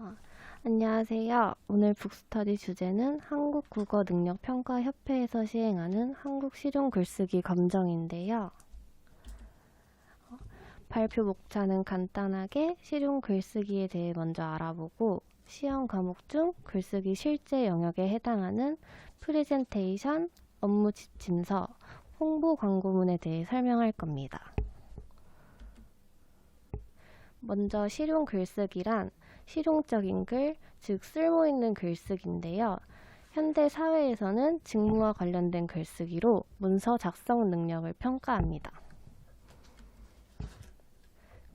어, 안녕하세요. 오늘 북스터디 주제는 한국국어능력평가협회에서 시행하는 한국 실용 글쓰기 검정인데요. 어, 발표 목차는 간단하게 실용 글쓰기에 대해 먼저 알아보고 시험 과목 중 글쓰기 실제 영역에 해당하는 프레젠테이션, 업무 지침서, 홍보 광고문에 대해 설명할 겁니다. 먼저 실용 글쓰기란 실용적인 글, 즉 쓸모 있는 글쓰기인데요. 현대 사회에서는 직무와 관련된 글쓰기로 문서 작성 능력을 평가합니다.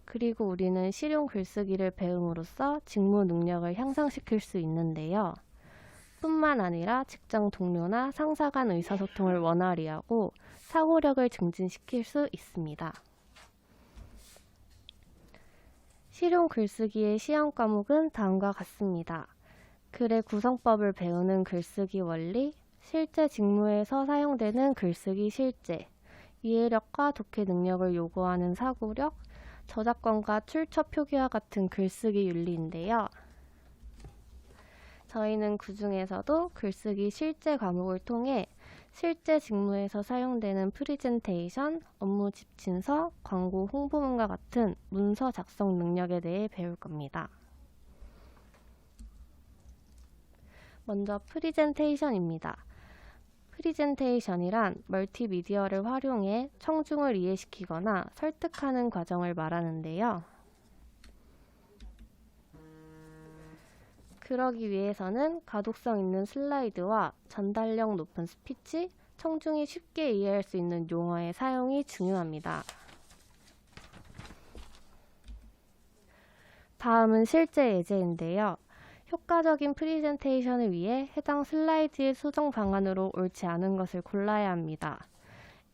그리고 우리는 실용 글쓰기를 배움으로써 직무 능력을 향상시킬 수 있는데요. 뿐만 아니라 직장 동료나 상사 간 의사소통을 원활히 하고 사고력을 증진시킬 수 있습니다. 실용 글쓰기의 시험 과목은 다음과 같습니다. 글의 구성법을 배우는 글쓰기 원리, 실제 직무에서 사용되는 글쓰기 실제, 이해력과 독해 능력을 요구하는 사고력, 저작권과 출처 표기와 같은 글쓰기 윤리인데요. 저희는 그 중에서도 글쓰기 실제 과목을 통해 실제 직무에서 사용되는 프리젠테이션, 업무 집진서, 광고 홍보문과 같은 문서 작성 능력에 대해 배울 겁니다. 먼저 프리젠테이션입니다. 프리젠테이션이란 멀티미디어를 활용해 청중을 이해시키거나 설득하는 과정을 말하는데요. 그러기 위해서는 가독성 있는 슬라이드와 전달력 높은 스피치, 청중이 쉽게 이해할 수 있는 용어의 사용이 중요합니다. 다음은 실제 예제인데요. 효과적인 프리젠테이션을 위해 해당 슬라이드의 수정 방안으로 옳지 않은 것을 골라야 합니다.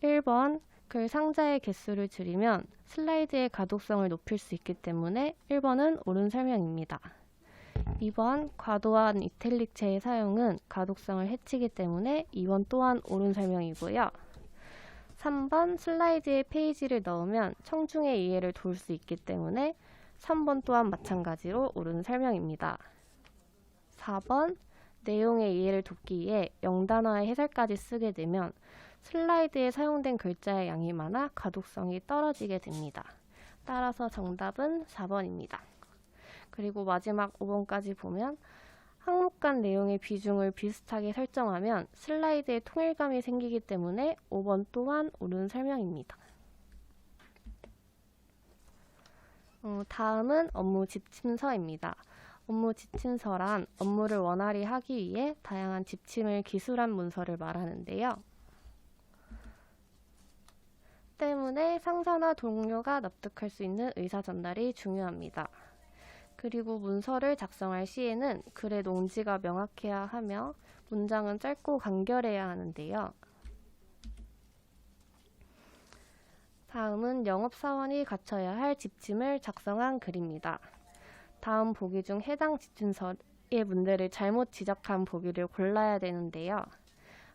1번 글 상자의 개수를 줄이면 슬라이드의 가독성을 높일 수 있기 때문에 1번은 옳은 설명입니다. 2번 과도한 이탈릭체의 사용은 가독성을 해치기 때문에 2번 또한 옳은 설명이고요. 3번 슬라이드에 페이지를 넣으면 청중의 이해를 도울 수 있기 때문에 3번 또한 마찬가지로 옳은 설명입니다. 4번 내용의 이해를 돕기 위해 영단어의 해설까지 쓰게 되면 슬라이드에 사용된 글자의 양이 많아 가독성이 떨어지게 됩니다. 따라서 정답은 4번입니다. 그리고 마지막 5번까지 보면 항목 간 내용의 비중을 비슷하게 설정하면 슬라이드에 통일감이 생기기 때문에 5번 또한 옳은 설명입니다. 어, 다음은 업무 지침서입니다. 업무 지침서란 업무를 원활히 하기 위해 다양한 지침을 기술한 문서를 말하는데요. 때문에 상사나 동료가 납득할 수 있는 의사 전달이 중요합니다. 그리고 문서를 작성할 시에는 글의 농지가 명확해야 하며 문장은 짧고 간결해야 하는데요. 다음은 영업사원이 갖춰야 할 지침을 작성한 글입니다. 다음 보기 중 해당 지침서의 문제를 잘못 지적한 보기를 골라야 되는데요.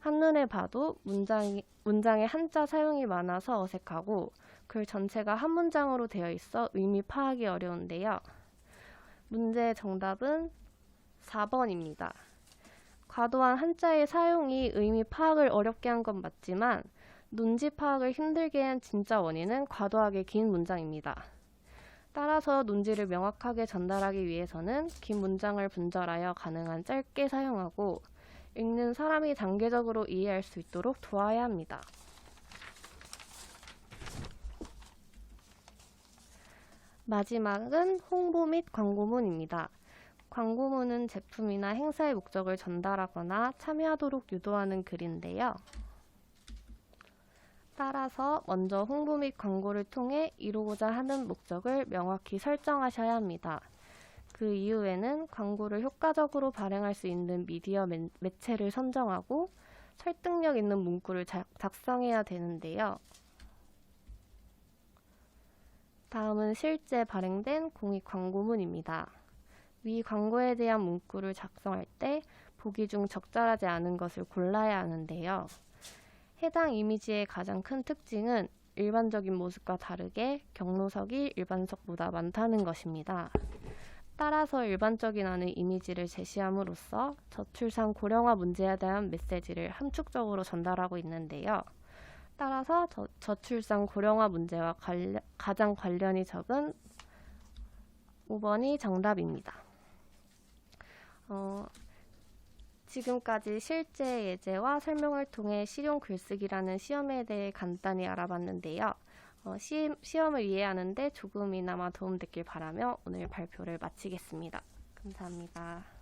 한눈에 봐도 문장이, 문장에 한자 사용이 많아서 어색하고 글 전체가 한 문장으로 되어 있어 의미 파악이 어려운데요. 문제의 정답은 4번입니다. 과도한 한자의 사용이 의미 파악을 어렵게 한 건 맞지만 논지 파악을 힘들게 한 진짜 원인은 과도하게 긴 문장입니다. 따라서 논지를 명확하게 전달하기 위해서는 긴 문장을 분절하여 가능한 짧게 사용하고 읽는 사람이 단계적으로 이해할 수 있도록 도와야 합니다. 마지막은 홍보 및 광고문입니다. 광고문은 제품이나 행사의 목적을 전달하거나 참여하도록 유도하는 글인데요. 따라서 먼저 홍보 및 광고를 통해 이루고자 하는 목적을 명확히 설정하셔야 합니다. 그 이후에는 광고를 효과적으로 발행할 수 있는 미디어 매체를 선정하고 설득력 있는 문구를 작성해야 되는데요. 다음은 실제 발행된 공익 광고문입니다. 위 광고에 대한 문구를 작성할 때 보기 중 적절하지 않은 것을 골라야 하는데요. 해당 이미지의 가장 큰 특징은 일반적인 모습과 다르게 경로석이 일반석보다 많다는 것입니다. 따라서 일반적인 안의 이미지를 제시함으로써 저출산 고령화 문제에 대한 메시지를 함축적으로 전달하고 있는데요. 따라서 저, 저출산 고령화 문제와 관련- 가장 관련이 적은 5번이 정답입니다. 어, 지금까지 실제 예제와 설명을 통해 실용 글쓰기라는 시험에 대해 간단히 알아봤는데요. 어, 시, 시험을 이해하는데 조금이나마 도움됐길 바라며 오늘 발표를 마치겠습니다. 감사합니다.